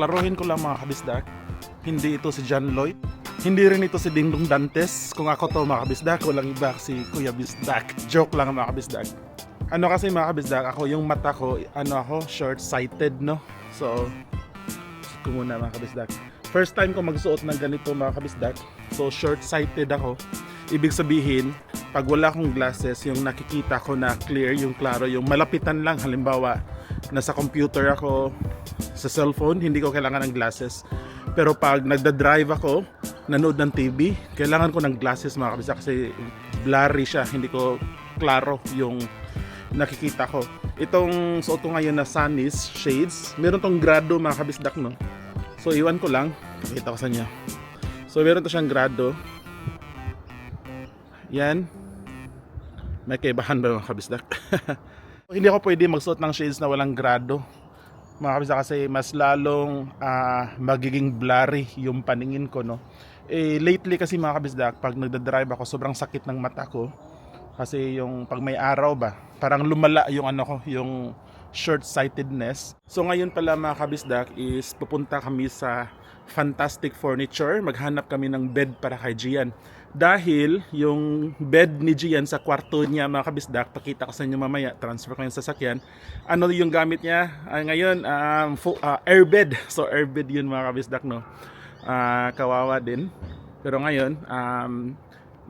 klaruhin ko lang mga kabisdak. Hindi ito si John Lloyd. Hindi rin ito si Dingdong Dantes. Kung ako to mga kabisdak, walang iba si Kuya Bisdak. Joke lang mga kabisdak. Ano kasi mga kabisdak, ako yung mata ko, ano ako, short-sighted no. So, ko muna mga kabisdak. First time ko magsuot ng ganito mga kabisdak. So short-sighted ako. Ibig sabihin, pag wala akong glasses, yung nakikita ko na clear, yung klaro, yung malapitan lang. Halimbawa, nasa computer ako, sa cellphone, hindi ko kailangan ng glasses. Pero pag nagda-drive ako, nanood ng TV, kailangan ko ng glasses mga kabisdak kasi blurry siya. Hindi ko klaro yung nakikita ko. Itong suot ko ngayon na Sunnies shades, meron tong grado mga kabisdak no. So iwan ko lang, pakita ko sa inyo. So meron to siyang grado. Yan. May kaibahan ba mga kabisdak? Hindi ako pwede magsuot ng shades na walang grado. Mga kabisdak kasi mas lalong ah, magiging blurry yung paningin ko no. Eh lately kasi mga kabisdak, pag nagda-drive ako sobrang sakit ng mata ko. Kasi yung pag may araw ba, parang lumala yung ano ko, yung short-sightedness. So ngayon pala mga kabisdak is pupunta kami sa Fantastic Furniture. Maghanap kami ng bed para kay Gian. Dahil yung bed ni Gian sa kwarto niya mga kabisdak, pakita ko sa inyo mamaya, transfer ko yung sasakyan. Ano yung gamit niya? Ah, ngayon, um, fu- ah, airbed. So airbed yun mga kabisdak no. Ah, kawawa din. Pero ngayon, um,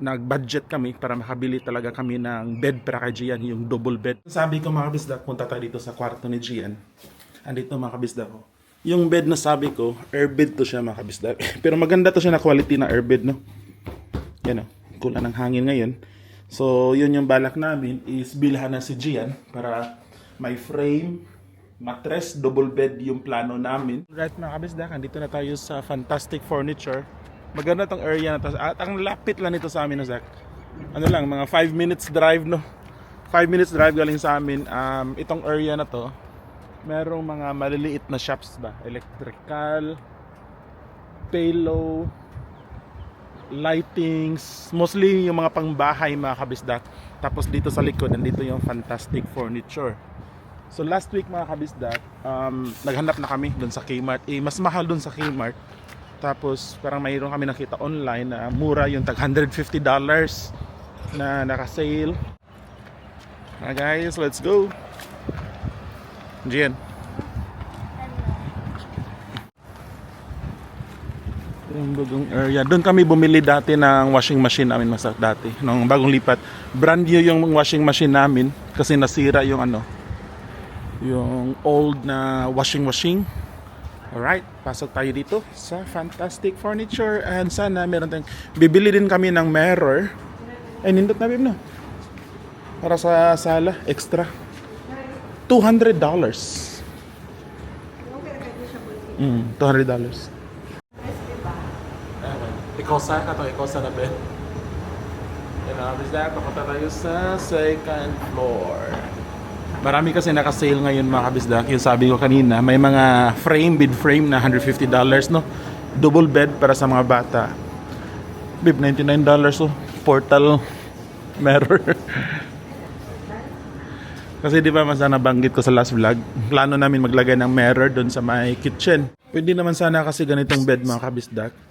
nag-budget kami para makabili talaga kami ng bed para kay Gian, yung double bed. Sabi ko mga kabisdak, punta tayo dito sa kwarto ni Gian. Andito mga kabisdak ko. Yung bed na sabi ko, airbed to siya mga kabisdak. Pero maganda to siya na quality na airbed, no? Yan o, kulang ng hangin ngayon. So, yun yung balak namin is bilhan na si Gian para may frame, mattress, double bed yung plano namin. Right mga kabisdak, andito na tayo sa Fantastic Furniture. Maganda tong area na to. At ang lapit lang nito sa amin, no, Zach? Ano lang, mga 5 minutes drive, no? 5 minutes drive galing sa amin. Um, itong area na to, merong mga maliliit na shops ba? Electrical, payload, lightings, mostly yung mga pangbahay mga kabisdak. Tapos dito sa likod, nandito yung fantastic furniture. So last week mga kabisdak, um, naghanap na kami doon sa Kmart. Eh, mas mahal doon sa Kmart. Tapos parang mayroon kami nakita online na mura yung tag $150 na naka-sale. Ah guys, let's go. Jen. Yung bagong area. Doon kami bumili dati ng washing machine namin mas dati. Nung bagong lipat. Brand new yung washing machine namin kasi nasira yung ano. Yung old na washing machine. Alright, pasok tayo dito sa Fantastic Furniture and sana meron tayong bibili din kami ng mirror. Ay, nindot na babe no? Para sa sala, extra. $200. Mm, $200. Ikaw sa ka to, ikaw sa na Ben. Yan na, bisda, papunta tayo sa second floor. Marami kasi naka-sale ngayon mga kabisdak. Yung sabi ko kanina, may mga frame, bid frame na $150 no? Double bed para sa mga bata. Bib, $99 oh. Portal mirror. kasi di ba mas nabanggit ko sa last vlog, plano namin maglagay ng mirror doon sa may kitchen. Pwede naman sana kasi ganitong bed mga kabisdak.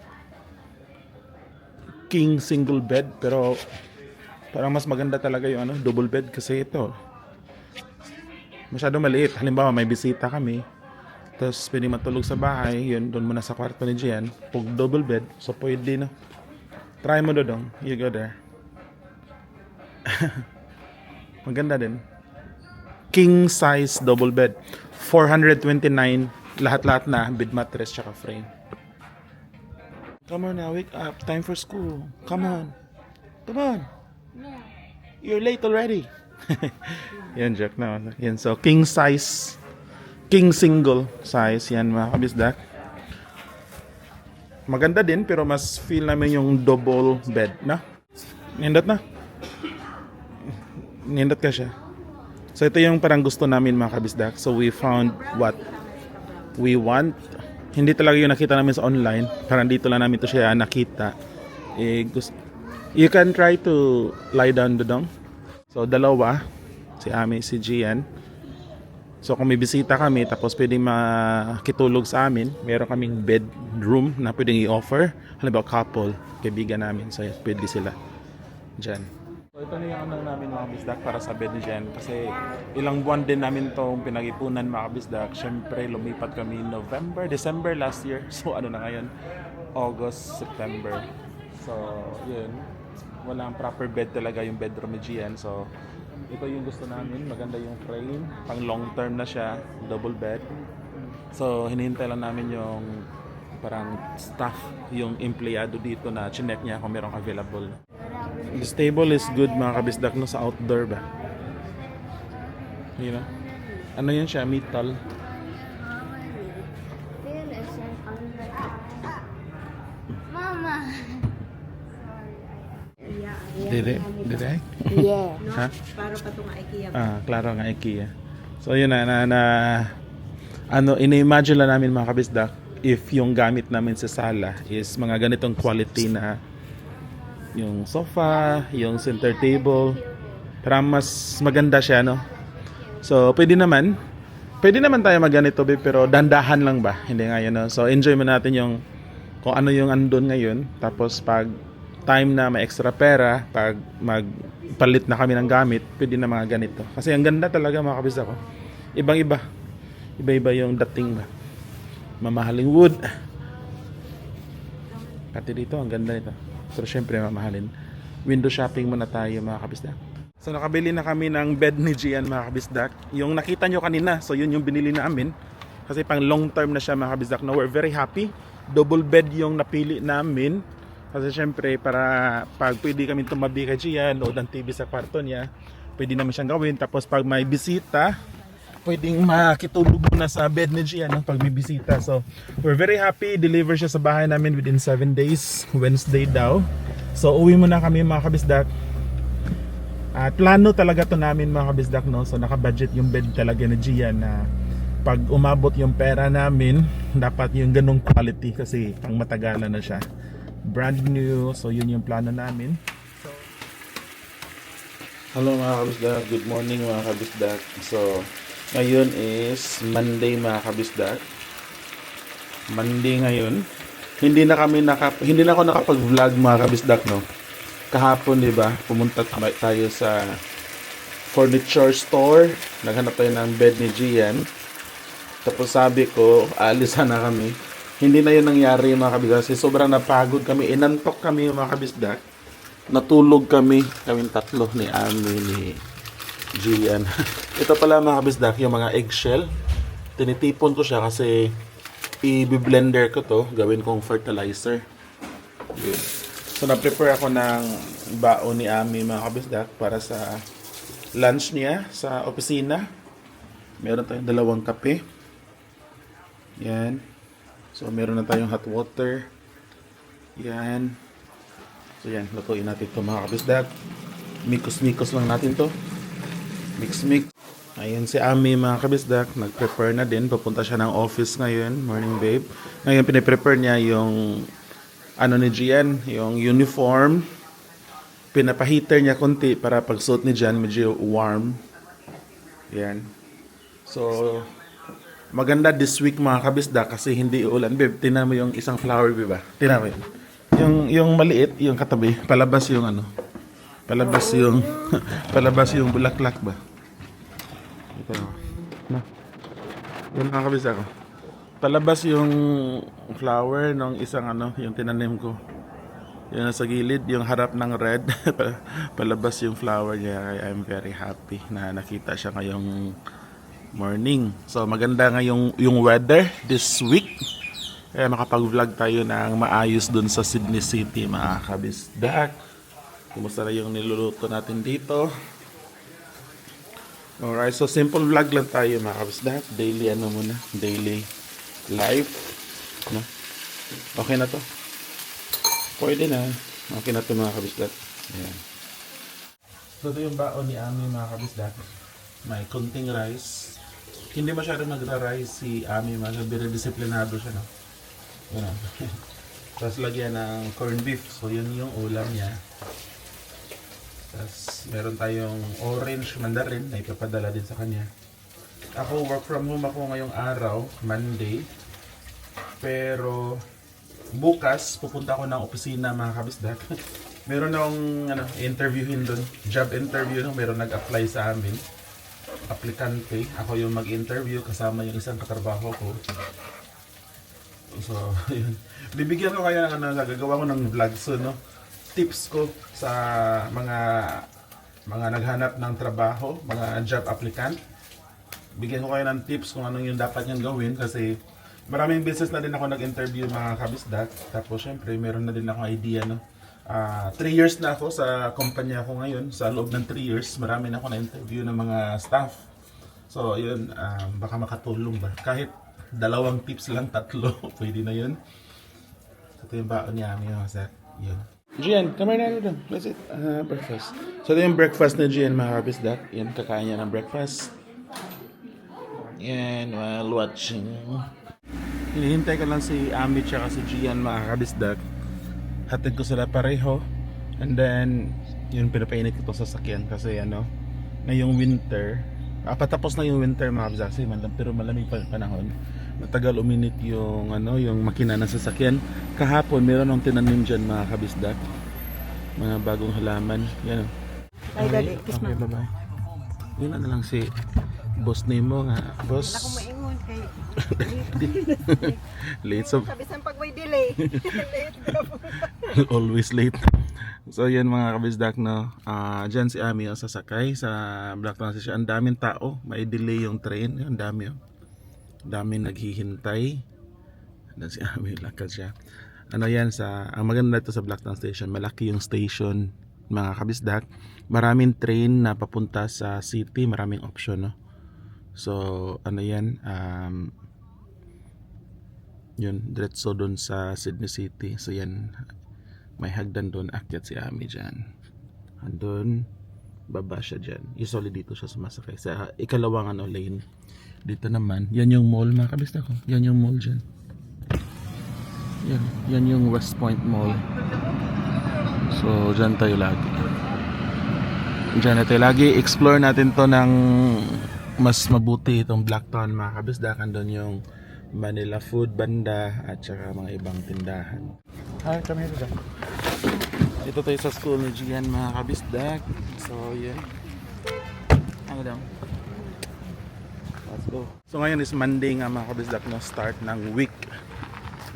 King single bed pero parang mas maganda talaga yung ano, double bed kasi ito masyado maliit. Halimbawa, may bisita kami. Tapos, pwede matulog sa bahay. Yun, doon muna sa kwarto ni Gian. Pag double bed, so pwede na. Try mo dodong. You go there. Maganda din. King size double bed. 429 lahat-lahat na bed mattress tsaka frame. Come on now, wake up. Time for school. Come on. Come on. You're late already. yan, joke na. Yan, so, king size. King single size. Yan, mga kabisdak. Maganda din, pero mas feel namin yung double bed, na? Nindot na? Nindot ka siya. So, ito yung parang gusto namin, mga kabisdak. So, we found what we want. Hindi talaga yung nakita namin sa online. Parang dito lang namin to siya nakita. Eh, gusto, you can try to lie down dodong. So, dalawa. Si Ami, si Gian. So kung may bisita kami tapos pwedeng makitulog sa amin, meron kaming bedroom na pwedeng i-offer. Halimbawa couple, kaibigan namin, so pwede sila dyan. Ito na yung ano namin mga bisdak para sa bed ni Jen kasi ilang buwan din namin itong pinag-ipunan mga bisdak. Siyempre lumipat kami November, December last year. So ano na ngayon? August, September. So yun, walang proper bed talaga yung bedroom ni Gian. So ito yung gusto namin, maganda yung frame, pang long term na siya, double bed. So hinihintay lang namin yung parang staff, yung empleyado dito na chinek niya kung merong available. This table is good mga kabisdak no sa outdoor ba? You know? Ano yun siya? Metal. Mama. Dede? Dede? Yeah. Ha? Para pa itong IKEA. Ah, klaro nga IKEA. So yun na, na, na ano, ini-imagine lang namin mga kabisdak if yung gamit namin sa sala is mga ganitong quality na yung sofa, yung center table, para mas maganda siya, no? So, pwede naman. Pwede naman tayo magganito, babe, pero dandahan lang ba? Hindi nga yun, no? So, enjoy mo natin yung kung ano yung andon ngayon. Tapos, pag time na may extra pera, pag magpalit na kami ng gamit, pwede na mga ganito. Kasi ang ganda talaga mga kabisa ko. Ibang-iba. Iba-iba yung dating ba. Mamahaling wood. Pati dito, ang ganda nito. Pero syempre, mamahalin. Window shopping muna tayo mga kabisdak. So nakabili na kami ng bed ni Gian mga kabisdak. Yung nakita nyo kanina, so yun yung binili namin. Kasi pang long term na siya mga kabisdak. No, we're very happy. Double bed yung napili namin. Kasi syempre, para pag pwede kami tumabi kay Gian, load ng TV sa kwarto niya, pwede naman siyang gawin. Tapos pag may bisita, pwedeng makitulog na sa bed ni Gian no, pag. So, we're very happy. Deliver siya sa bahay namin within 7 days. Wednesday daw. So, uwi muna kami mga kabisdak. At plano talaga to namin mga kabisdak no. So, naka-budget yung bed talaga ni Gian na pag umabot yung pera namin, dapat yung ganong quality kasi pang matagalan na siya. Brand new. So, yun yung plano namin. Hello mga kabisdak, good morning mga kabisdak. So, ngayon is Monday mga kabisdak. Monday ngayon. Hindi na kami naka hindi na ako nakapag-vlog mga kabisdak no. Kahapon 'di ba? Pumunta tayo sa furniture store. Naghanap tayo ng bed ni Gian. Tapos sabi ko, alis na kami. Hindi na 'yun nangyari mga kabisdak kasi sobrang napagod kami. Inantok kami mga kabisdak natulog kami, kaming tatlo ni Ami, ni Gian. Ito pala mga kabisdak, yung mga eggshell. Tinitipon ko siya kasi i-blender ko to, gawin kong fertilizer. Yun. So na-prepare ako ng baon ni Ami mga kabisdak para sa lunch niya sa opisina. Meron tayong dalawang kape. Yan. So meron na tayong hot water. Yan. So yan, lutuin natin ito mga kabisdak. Mikos-mikos lang natin to. Mix-mix. Ayun si Ami mga kabisdak, nag-prepare na din. Papunta siya ng office ngayon. Morning babe. Ngayon piniprepare niya yung ano ni Gian, yung uniform. Pinapaheater niya konti para pag suot ni Gian medyo warm. Yan. So, maganda this week mga kabisdak kasi hindi ulan. Babe, tinan mo yung isang flower, babe ba? Tinan mo yun. Yung yung maliit, yung katabi, palabas yung ano. Palabas yung palabas yung bulaklak ba? Ito. Na. Yan ang kabis ako. Palabas yung flower ng isang ano, yung tinanim ko. Yung nasa gilid, yung harap ng red, palabas yung flower niya. I'm very happy na nakita siya ngayong morning. So maganda ngayong yung weather this week. Kaya makapag-vlog tayo ng maayos dun sa Sydney City mga kabisdak. Kumusta na yung niluluto natin dito. Alright, so simple vlog lang tayo mga kabisdak. Daily ano muna, daily life. No? Okay na to. Pwede na. Okay na to mga kabisdak. Ayan. So ito yung baon ni Ami mga kabisdak. May kunting rice. Hindi masyado nagra-rice si Ami, very disiplinado siya, no? Yan. Tapos lagyan ng corned beef. So yun yung ulam niya. Tapos meron tayong orange mandarin na ipapadala din sa kanya. Ako work from home ako ngayong araw, Monday. Pero bukas pupunta ako ng opisina mga kabisdak. meron akong ano, interviewin doon, job interview no, meron nag-apply sa amin. Aplikante, ako yung mag-interview kasama yung isang katrabaho ko. So, yun. Bibigyan ko kayo ng ano, gagawa ko ng vlog so, no? Tips ko sa mga mga naghanap ng trabaho, mga job applicant. Bigyan ko kayo ng tips kung anong yung dapat niyang gawin kasi maraming business na din ako nag-interview mga kabisdak. Tapos syempre, meron na din ako idea, no? Ah, three years na ako sa kumpanya ko ngayon. Sa loob ng three years, marami na ako na-interview ng mga staff. So, yun, ah, baka makatulong ba? Kahit dalawang tips lang, tatlo, pwede na yun. Ito yung baon niya, mga sa yun. Gian, here na dito. That's it. Ah, breakfast. So, ito yung breakfast na Gian, mga kabisdak. Yan, kakain niya ng breakfast. Yan, while watching. Hinihintay ko lang si Ami tsaka si Gian, mga kabisdak. Hatid ko sila pareho. And then, yun pinapainit ko to sa sakyan kasi ano, ngayong winter, ah, patapos na yung winter mga kasi malam, pero malamig pa yung panahon. Matagal uminit yung ano, yung makina ng sasakyan. Kahapon meron akong tinanim diyan mga kabisdak. Mga bagong halaman. Yan. oh. Ay, dali, kiss okay, bye-bye. Yun na lang si boss nimo nga. Boss. Ako maingon kay Late so sabi sa pag may delay. Late always late. So yan mga kabisdak no. Ah, diyan si Ami yung sasakay sa Black Transition. Ang daming tao, may delay yung train. Ang dami oh. Daming naghihintay. Dan si Ami lakad siya. Ano yan sa ang maganda dito sa Blacktown Station, malaki yung station mga kabisdak. Maraming train na papunta sa city, maraming option no. So ano yan um, yun, diretso doon sa Sydney City. So yan, may hagdan doon, akyat si Ami dyan. Andun, baba siya dyan. Usually dito siya sumasakay. Sa ikalawang ano, lane. Dito naman, yan yung mall, mga kabista ko. Yan yung mall dyan. Yan, yan yung West Point Mall. So, dyan tayo lagi. Dyan na tayo lagi. Explore natin to ng mas mabuti itong Blacktown, mga kabisdakan doon yung Manila Food Banda at saka mga ibang tindahan. Hi, kami dito. Dito tayo sa school ni Gian mga kabisdak. So, yeah. Ano daw? Let's go. So, ngayon is Monday nga mga kabisdak no start ng week.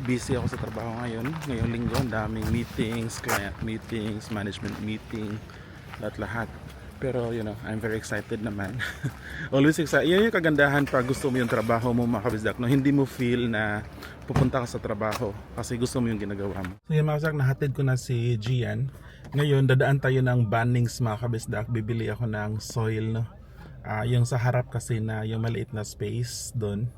Busy ako sa trabaho ngayon. Ngayong linggo, ang daming meetings, client meetings, management meeting, lahat-lahat. Pero, you know, I'm very excited naman. Always excited. Yan yung kagandahan pag gusto mo yung trabaho mo, mga kabisdak. No? Hindi mo feel na pupunta ka sa trabaho kasi gusto mo yung ginagawa mo. So, yung mga kabisdak, nahatid ko na si Gian. Ngayon, dadaan tayo ng Bannings, mga kabisdak. Bibili ako ng soil, no? Ah, yung sa harap kasi na yung maliit na space doon,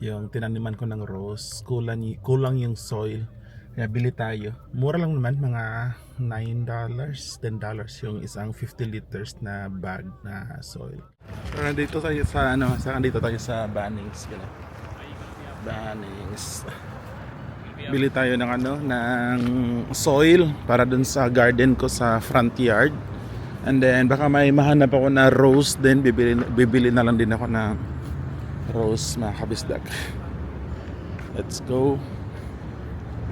yung tinaniman ko ng rose, kulang, kulang yung soil. Kaya bili tayo. Mura lang naman, mga $9, $10 yung isang 50 liters na bag na soil. So, nandito tayo sa ano, sa nandito tayo sa Bannings, gano'n. Bannings. Bili tayo ng ano, ng soil para dun sa garden ko sa front yard. And then baka may mahanap ako na rose din, bibili, bibili na lang din ako ng rose mga kabisdak. Let's go.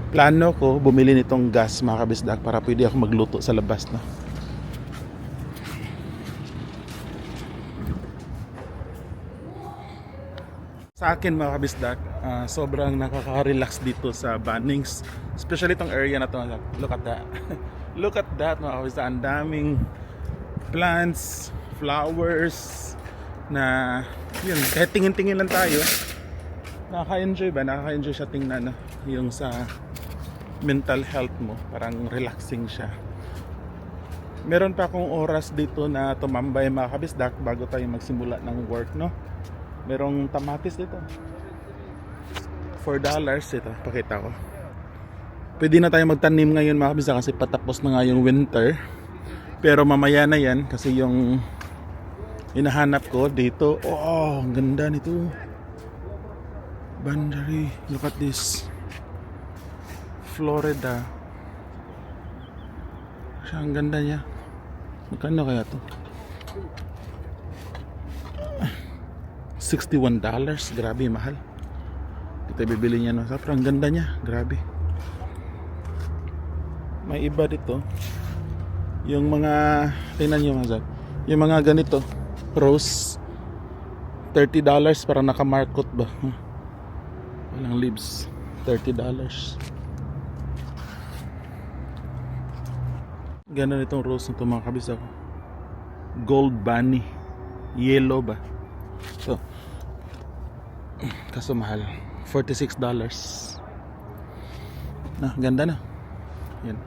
Plano ko bumili nitong gas mga kabisdak para pwede ako magluto sa labas na. Sa akin mga kabisdak, ah, sobrang nakaka-relax dito sa Bannings. Especially itong area na to. Look at that. Look at that mga kabisdak. Ang daming plants, flowers, na yun, kahit tingin-tingin lang tayo, nakaka-enjoy ba? Nakaka-enjoy siya tingnan no? yung sa mental health mo. Parang relaxing siya. Meron pa akong oras dito na tumambay mga kabisdak bago tayo magsimula ng work, no? Merong tamatis dito. $4 ito, pakita ko. Pwede na tayo magtanim ngayon mga kabisdak kasi patapos na nga yung winter. Pero mamaya na yan kasi yung hinahanap ko dito. Oh, ang ganda nito. Bandari. Look at this. Florida. Siya, ang ganda niya. Magkano kaya to? $61. Grabe, mahal. Kita bibili niya no. Pero ang ganda niya. Grabe. May iba dito. Yung mga, tingnan nyo mga. Yung mga ganito. Rose. $30 para naka-markot ba? Huh. Walang leaves. $30. Ganda nitong rose na ito mga. Gold bunny. Yellow ba? So, kaso mahal. $46. Na, ganda na. Yan.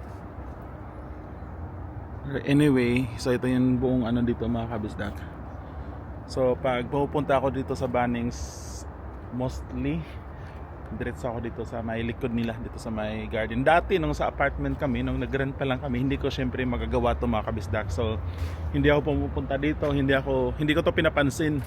Anyway, so ito yung buong ano dito mga kabisdak. So pag pupunta ako dito sa Bannings, mostly diretso ako dito sa may likod nila dito sa may garden. Dati nung sa apartment kami, nung nag-rent pa lang kami, hindi ko syempre magagawa to mga kabisdak. So hindi ako pumupunta dito, hindi ako hindi ko to pinapansin.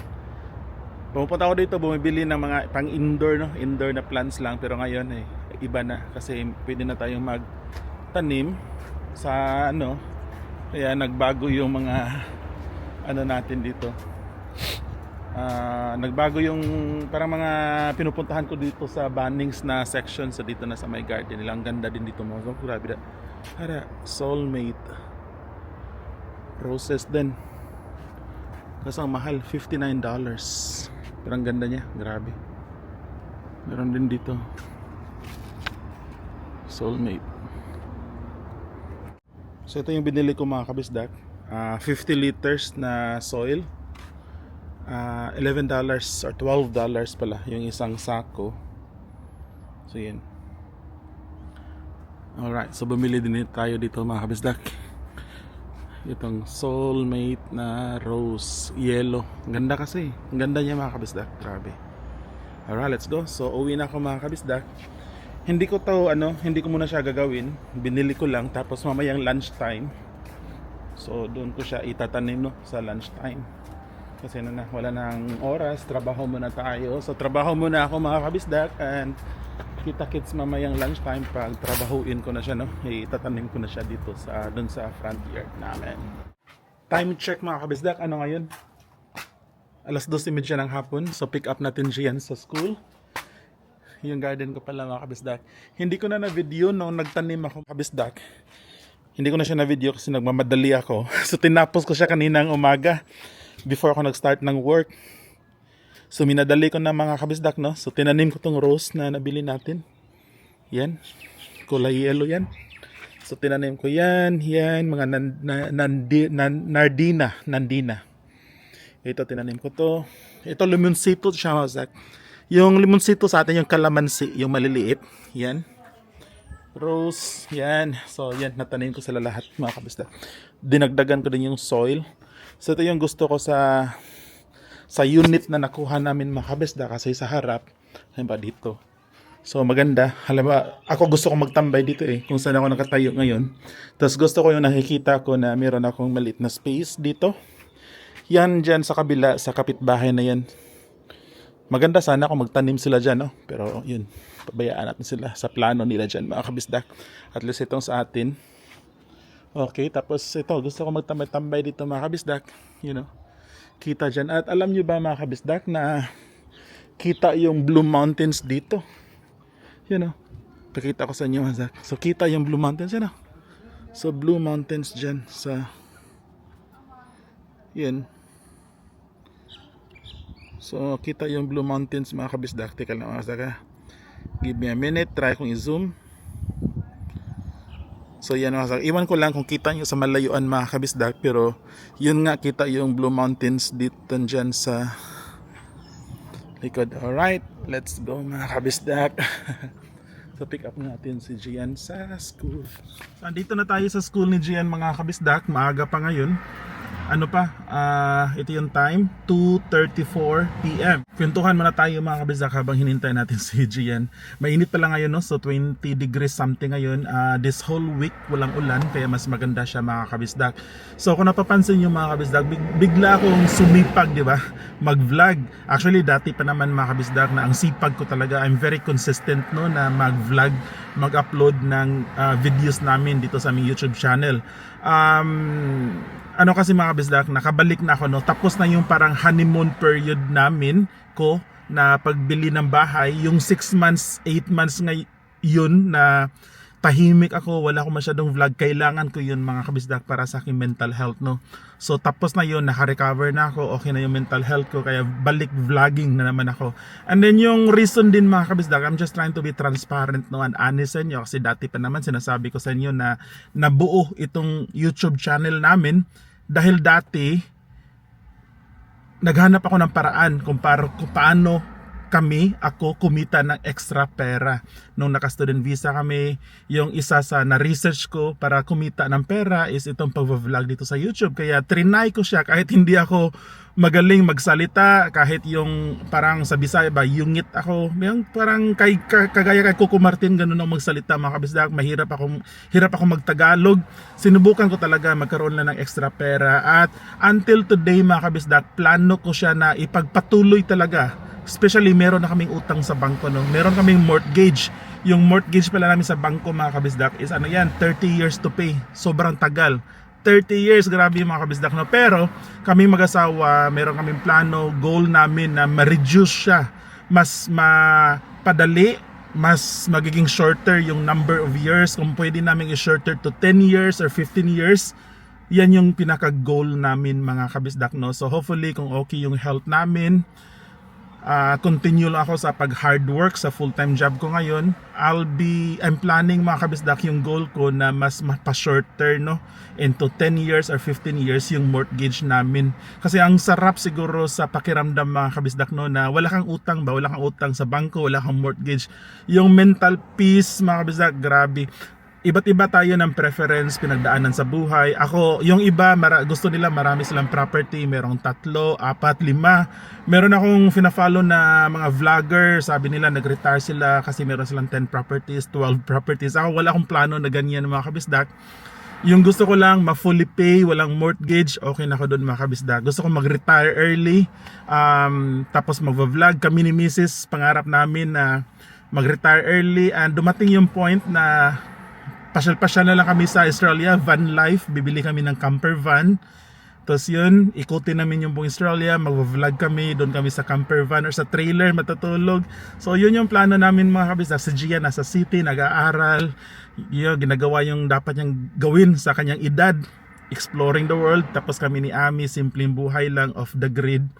Pumupunta ako dito, bumibili ng mga pang indoor no, indoor na plants lang pero ngayon eh iba na kasi pwede na tayong magtanim sa ano kaya nagbago yung mga ano natin dito. Ah, nagbago yung parang mga pinupuntahan ko dito sa Bannings na section sa dito na sa my garden nila. Ang ganda din dito. So, grabe na. Para, soulmate. Roses din. Kasi ang mahal, $59. Pero ang ganda niya, grabe. Meron din dito. Soulmate. So ito yung binili ko mga kabisdak. Ah, 50 liters na soil. Ah, $11 or $12 pala yung isang sako. So yan. Alright, so bumili din tayo dito mga kabisdak. Itong soulmate na rose yellow. Ganda kasi. Ang ganda niya mga kabisdak. Grabe. Alright, let's go. So uwi na ako mga kabisdak. Hindi ko to ano, hindi ko muna siya gagawin. Binili ko lang tapos mamayang lunchtime. So doon ko siya itatanim no sa lunchtime. Kasi na, na wala nang oras, trabaho muna tayo. So trabaho muna ako mga kabisdak and kita kits mamayang lunchtime pag trabahuin ko na siya no. Itatanim ko na siya dito sa doon sa front yard namin. Time check mga kabisdak, ano ngayon? Alas 12.30 ng hapon. So pick up natin siya yan sa school yung garden ko pala mga kabisdak. Hindi ko na na-video nung nagtanim ako kabisdak. Hindi ko na siya na-video kasi nagmamadali ako. So tinapos ko siya kaninang umaga before ako nag-start ng work. So minadali ko na mga kabisdak no. So tinanim ko tong rose na nabili natin. Yan. Kulay yellow yan. So tinanim ko yan, yan, mga nan, na, nandi, nan, nardina, nandina. Ito tinanim ko to. Ito limoncito siya kabisdak. Yung limonsito sa atin, yung kalamansi, yung maliliit. Yan. Rose, yan. So, yan, natanim ko sila lahat, mga kabista. Dinagdagan ko din yung soil. So, ito yung gusto ko sa sa unit na nakuha namin, mga kabista, kasi sa harap, ba dito. So, maganda. Alam ba, ako gusto ko magtambay dito eh, kung saan ako nakatayo ngayon. Tapos gusto ko yung nakikita ko na meron akong maliit na space dito. Yan dyan sa kabila, sa kapitbahay na yan. Maganda sana kung magtanim sila dyan, no? Pero yun, pabayaan natin sila sa plano nila dyan, mga kabisdak. At least itong sa atin. Okay, tapos ito, gusto ko magtambay-tambay dito, mga kabisdak. You know, kita dyan. At alam nyo ba, mga kabisdak, na kita yung Blue Mountains dito. You know, pakita ko sa inyo, mga. So, kita yung Blue Mountains, yun, know? So, Blue Mountains dyan sa... Yun. So, kita yung Blue Mountains mga kabisdak. Teka lang mga kabisdak ha. Give me a minute. Try kong i-zoom. So, yan mga kabisdak. Iwan ko lang kung kita nyo sa malayuan mga kabisdak. Pero, yun nga kita yung Blue Mountains dito dyan sa likod. Alright. Let's go mga kabisdak. so, pick up natin si Gian sa school. So, andito na tayo sa school ni Gian mga kabisdak. Maaga pa ngayon ano pa, ah, ito yung time, 2.34 p.m. Kwentuhan muna tayo mga kabizak habang hinintay natin si Gian. Mainit pa lang ngayon, no? so 20 degrees something ngayon. Ah, this whole week walang ulan, kaya mas maganda siya mga kabizdak. So kung napapansin nyo mga kabizdak, big, bigla akong sumipag, di ba? Mag-vlog. Actually, dati pa naman mga kabizdak na ang sipag ko talaga, I'm very consistent no, na mag-vlog, mag-upload ng ah, videos namin dito sa aming YouTube channel. Um, ano kasi mga kabisdak, nakabalik na ako no. Tapos na yung parang honeymoon period namin ko na pagbili ng bahay, yung 6 months, 8 months ngay yun na tahimik ako, wala akong masyadong vlog, kailangan ko yun mga kabisdak para sa aking mental health, no? So tapos na yun, naka-recover na ako, okay na yung mental health ko, kaya balik vlogging na naman ako. And then yung reason din mga kabisdak, I'm just trying to be transparent no, and honest sa inyo, kasi dati pa naman sinasabi ko sa inyo na nabuo itong YouTube channel namin, dahil dati, naghanap ako ng paraan kung, para, kung paano kami, ako, kumita ng extra pera. Nung naka-student visa kami, yung isa sa na-research ko para kumita ng pera is itong pag-vlog dito sa YouTube. Kaya trinay ko siya kahit hindi ako magaling magsalita, kahit yung parang sa Bisaya ba, yungit ako. Yung parang kay, ka- kagaya kay Coco Martin, ganun ako magsalita mga kabisdak. Mahirap ako, hirap ako magtagalog. Sinubukan ko talaga magkaroon lang ng extra pera. At until today mga kabisdak, plano ko siya na ipagpatuloy talaga Especially meron na kaming utang sa bangko no. Meron kaming mortgage. Yung mortgage pala namin sa bangko mga kabisdak is ano yan, 30 years to pay. Sobrang tagal. 30 years, grabe yung mga kabisdak no. Pero kami mag-asawa, meron kaming plano, goal namin na ma-reduce siya. Mas mapadali, mas magiging shorter yung number of years. Kung pwede namin i-shorter to 10 years or 15 years, yan yung pinaka-goal namin mga kabisdak no. So hopefully kung okay yung health namin, uh, continue lang ako sa pag hard work sa full-time job ko ngayon. I'll be, I'm planning mga kabisdak yung goal ko na mas mapa-shorter no into 10 years or 15 years yung mortgage namin. Kasi ang sarap siguro sa pakiramdam mga kabisdak no na wala kang utang ba, wala kang utang sa bangko, wala kang mortgage. Yung mental peace mga kabisdak, grabe iba't iba tayo ng preference, pinagdaanan sa buhay. Ako, yung iba, mara, gusto nila marami silang property, merong tatlo, apat, lima. Meron akong fina-follow na mga vlogger, sabi nila nag-retire sila kasi meron silang 10 properties, 12 properties. Ako, wala akong plano na ganyan mga kabisdak. Yung gusto ko lang, ma-fully pay, walang mortgage, okay na ako doon mga kabisdak. Gusto ko mag-retire early, um, tapos mag-vlog. Kami ni Mrs. pangarap namin na mag-retire early and dumating yung point na pasyal-pasyal na lang kami sa Australia, van life, bibili kami ng camper van. Tapos yun, ikutin namin yung buong Australia, mag-vlog kami, doon kami sa camper van or sa trailer, matutulog. So yun yung plano namin mga kabisa. Si Gia nasa city, nag-aaral, yun, ginagawa yung dapat niyang gawin sa kanyang edad, exploring the world. Tapos kami ni Ami, simpleng buhay lang, off the grid.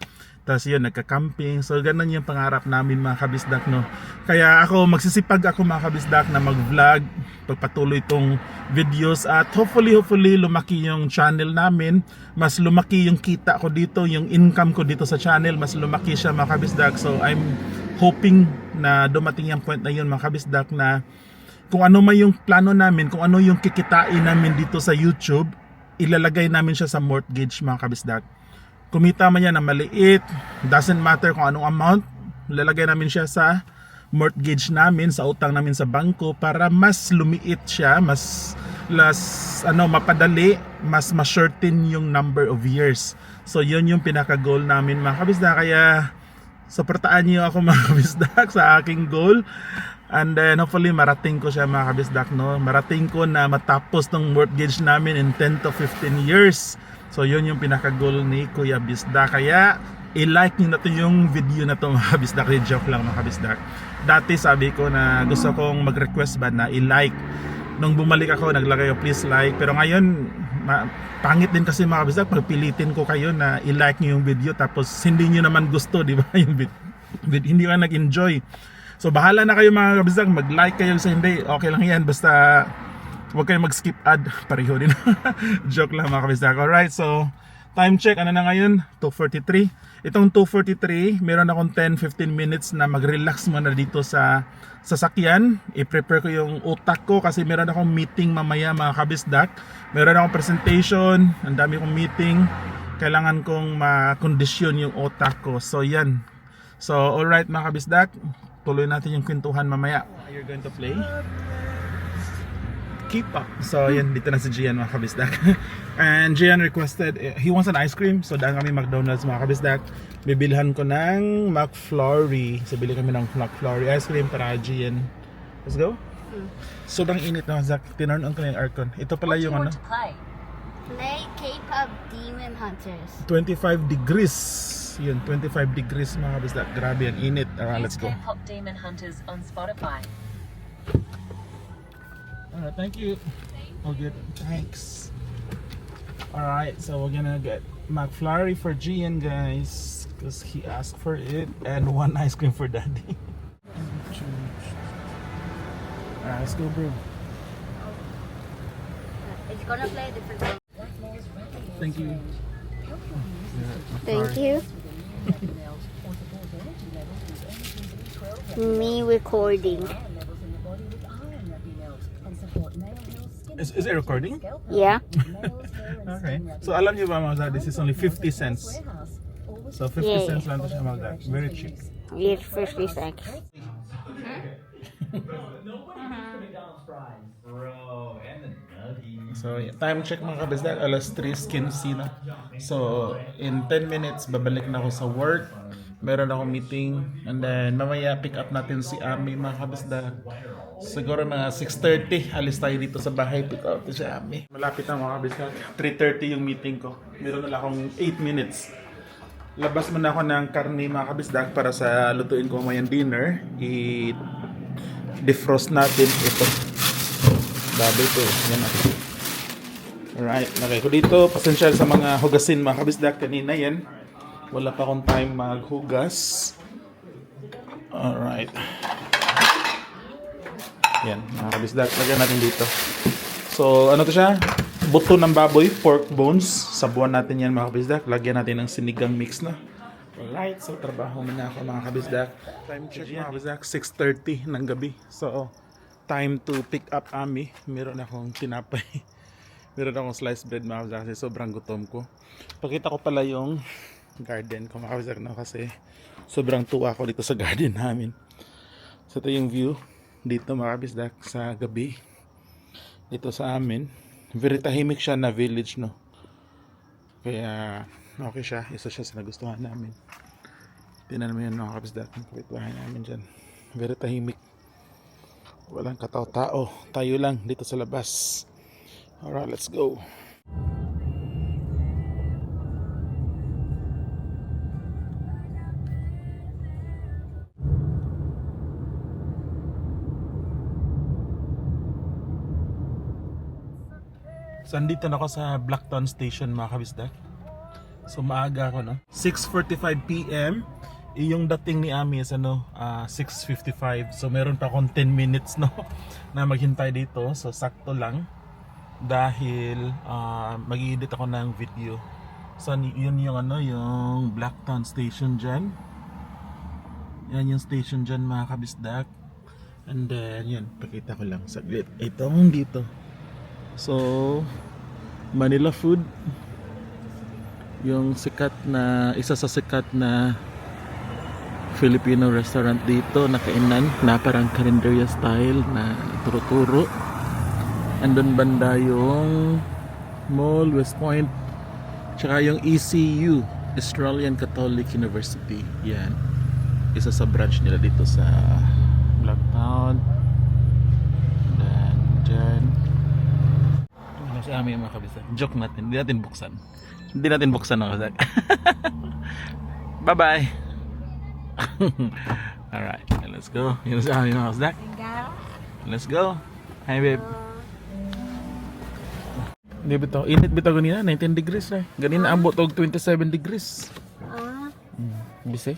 Tapos yun, nagka-camping. So, ganun yung pangarap namin mga kabisdak, no. Kaya ako, magsisipag ako mga kabisdak na mag-vlog, pagpatuloy itong videos at hopefully, hopefully, lumaki yung channel namin. Mas lumaki yung kita ko dito, yung income ko dito sa channel, mas lumaki siya mga kabisdak. So, I'm hoping na dumating yung point na yun mga kabisdak na kung ano man yung plano namin, kung ano yung kikitain namin dito sa YouTube, ilalagay namin siya sa mortgage mga kabisdak kumita man yan na maliit, doesn't matter kung anong amount, lalagay namin siya sa mortgage namin, sa utang namin sa bangko para mas lumiit siya, mas less, ano, mapadali, mas ma-shorten yung number of years. So, yun yung pinaka-goal namin mga kabisda. Kaya, supportaan niyo ako mga kabisdak sa aking goal. And then hopefully marating ko siya mga kabisdak no. Marating ko na matapos tong mortgage namin in 10 to 15 years. So yun yung pinaka-goal ni Kuya Bisda. Kaya i-like nyo na to yung video na to mga kabisdak. Joke lang mga kabisdak. Dati sabi ko na gusto kong mag-request ba na i-like. Nung bumalik ako naglagay ko please like. Pero ngayon ma- pangit din kasi mga kabisdak pagpilitin ko kayo na i-like nyo yung video tapos hindi nyo naman gusto di ba yung vid- vid- hindi ka nag-enjoy. So bahala na kayo mga kabisdak mag-like kayo sa hindi. Okay lang yan basta Huwag kayong mag-skip ad. Pareho din. Joke lang mga kabisdak. Alright, so time check. Ano na ngayon? 2.43. Itong 2.43, meron akong 10-15 minutes na mag-relax muna dito sa sasakyan. I-prepare ko yung utak ko kasi meron akong meeting mamaya mga kabisdak. Meron akong presentation. Ang dami kong meeting. Kailangan kong makondisyon yung utak ko. So yan. So alright mga kabisdak. Tuloy natin yung kwentuhan mamaya. You're going to play? Keep up. So, yan, dito na si Gian mga kabisdak. And Gian requested, eh, he wants an ice cream. So, dahil kami McDonald's mga kabisdak, bibilhan ko ng McFlurry. So, bili kami ng McFlurry ice cream para Gian. Let's go. Sobrang init na, Zach. Tinurn on ko na yung aircon. Ito pala yung ano. Play K-pop Demon Hunters. 25 degrees. Yun, 25 degrees mga kabisdak. Grabe ang init. Alright, let's go. K-pop Demon Hunters on Spotify. Alright, thank you. All good. Thanks. Alright, so we're gonna get McFlurry for Gian, guys. Because he asked for it. And one ice cream for daddy. Alright, let's go, bro. Oh, it's gonna play a different song. Thank you. Thank you. Me recording. Is, is it recording? Yeah. Okay. So alam niyo ba mga kabisdak, this is only 50 cents. So 50 Yay. cents lang to siya mga kabisdak. Very cheap. It's 50 seconds. So, yeah, time check mga kabisdak, alas 3.15 na. So, in 10 minutes, babalik na ako sa work. Meron akong meeting. And then, mamaya pick up natin si Ami mga kabisdak. Siguro mga 6.30, alis tayo dito sa bahay, pick up si Ami. Malapit na mga kabisdak. 3.30 yung meeting ko. Meron na lang akong 8 minutes. Labas muna ako ng karne mga kabisdak para sa lutuin ko mamayang dinner. I defrost natin ito. Baboy to. Yan na. Alright, lagay ko dito. Pasensya sa mga hugasin mga kabisdak kanina yan. Wala pa akong time maghugas. Alright. Yan, mga kabisdak. Lagyan natin dito. So, ano to siya? Buto ng baboy, pork bones. Sabuan natin yan mga kabisdak. Lagyan natin ng sinigang mix na. Alright, so trabaho muna ako mga kabisdak. Time check mga kabisdak, 6.30 ng gabi. So, time to pick up Ami. Meron akong tinapay. Meron akong sliced bread mga kabisdak kasi sobrang gutom ko. Pakita ko pala yung garden ko mga kabisdak no, kasi sobrang tuwa ko dito sa garden namin. So ito yung view dito mga kabisdak sa gabi. Dito sa amin. Very tahimik siya na village no. Kaya okay siya. Isa siya sa nagustuhan namin. Tinan mo yan mga kabisdak. Ang kapitbahay namin dyan. Very tahimik. Walang katao-tao. Tayo lang dito sa labas. Alright, let's go. So, andito na ako sa Blacktown Station mga kabisdak. So, maaga ako, no? 6.45 p.m. Eh, Yung dating ni Ami is ano, ah, 6.55. So, meron pa akong 10 minutes, no? Na maghintay dito. So, sakto lang. Dahil ah, mag-edit ako ng video. So, yun yung ano, yung Blacktown Station dyan. Yan yung station dyan mga kabisdak. And then, yun, pakita ko lang saglit. Itong dito. So, Manila food. Yung sikat na, isa sa sikat na Filipino restaurant dito na kainan na parang carinderia style na turo-turo. Andun banda yung Mall, West Point, tsaka yung ECU, Australian Catholic University. Yan. Isa sa branch nila dito sa Blacktown. Then, dyan. Ano si Ami mga kabisa? Joke natin. Hindi natin buksan. Hindi natin buksan ang kasak. Bye-bye. Alright. Let's go. Yun si Ami mga kasak. Let's go. Hi, babe. Hindi bitaw. Init bitaw ganina. 19 degrees eh. Ganina ambot og 27 degrees. Ah, Hmm. Bise.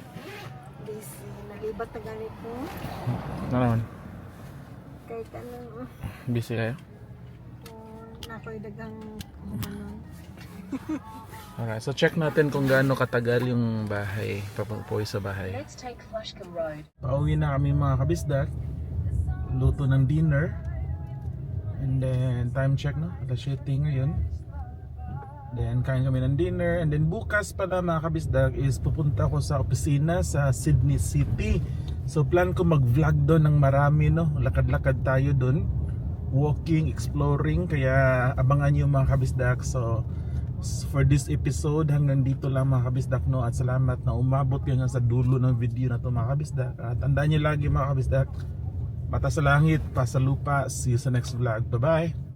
busy. Nalibat na ganito. Naman? Kahit anong, Busy kayo? Uh, nako'y dagang, ano, Alright. So check natin kung gaano katagal yung bahay. Papupoy sa bahay. Let's take Flushcombe Road. Pauwi na kami mga kabisdak. Luto ng dinner. And then time check no. Alas 7 ngayon. Then kain kami ng dinner. And then bukas pala mga kabisdak is pupunta ko sa opisina sa Sydney City. So plan ko mag-vlog doon ng marami no. Lakad-lakad tayo doon. Walking, exploring. Kaya abangan nyo mga kabisdak. So for this episode hanggang dito lang mga kabisdak no? At salamat na umabot kayo sa dulo ng video na to mga kabisdak. At tandaan nyo lagi mga kabisdak mata sa langit pa sa lupa. See you sa next vlog. Bye bye